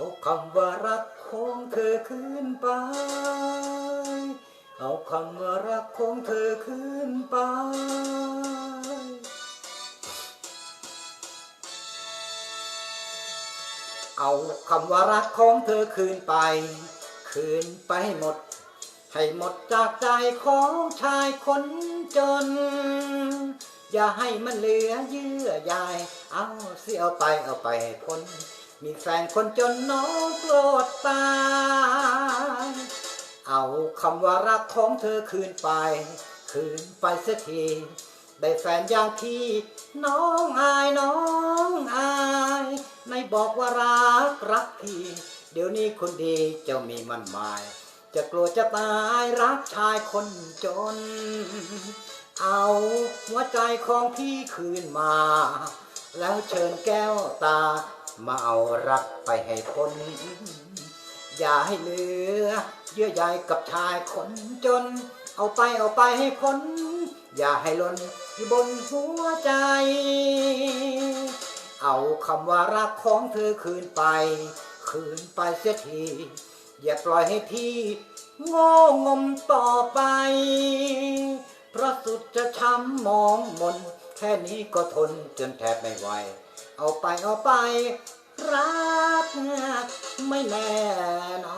เอาคำว่ารักของเธอคืนไป เอาคำว่ารักของเธอคืนไป เอาคำว่ารักของเธอคืนไป คืนไปให้หมด ให้หมดจากใจของชายคนจน อย่าให้มันเหลือเยื่อใยเอาเสียเอาไปเอาไปให้พ้น มีแฟนคนจนน้องโกรธตายเอาคำว่ารักของเธอคืนไป คืนไปเสียที ได้แฟนอย่างพี่น้องอายน้องอายไม่บอกว่ารักรักพี่ เดี๋ยวนี้คนดีจ้ามีมันหมาย จะกลัวจะตายรักชายคนจน เอาหัวใจของพี่คืนมา แล้วเชิญแก้วตา มาเอารักไปให้พ้นอย่าให้เหลือ เยื่อใยกับชายคนจน เอาไปเอาไปให้พ้น อย่าให้ล่นอยู่บนหัวใจ เอาคำว่ารักของเธอคืนไป คืนไปเสียที อย่าปล่อยให้พี่โง่งมต่อไป เพราะสุดจะช้ำมองมน แค่นี้ก็ทนจนแทบไม่ไหว เอาไปเอาไป รักไม่แน่นอน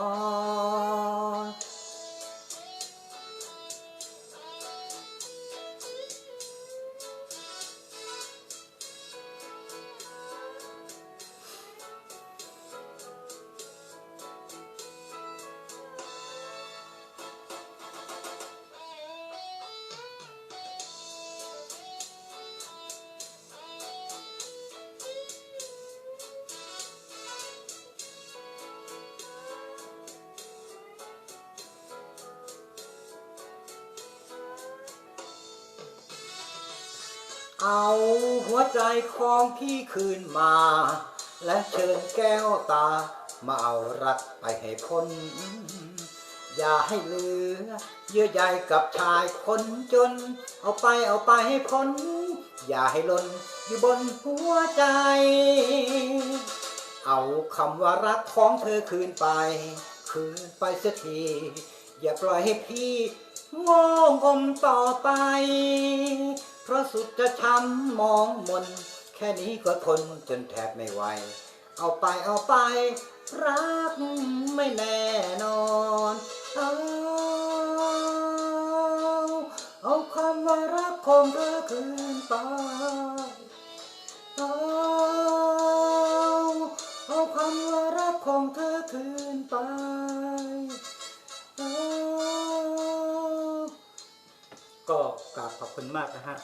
เอาหัวใจของพี่คืนมา และเชิญแก้วตา มาเอารักไปให้พ้น อย่าให้เหลือ เยื่อใยกับชายคนจน เอาไปเอาไปให้พ้น อย่าให้หล่นอยู่บนหัวใจ เอาคำว่ารักของเธอคืนไป คืนไปเสียที อย่าปล่อยให้พี่โง่งมต่อไป เพราะสุดจะช้ำมองมน แค่นี้ก็ทนจนแทบไม่ไหว เอาไปเอาไป รักไม่แน่นอนเอาเอาคำว่ารักของเธอคืนไปเอาเอาคำว่ารักของเธอคืนไป ก็กราบขอบคุณมากนะฮะ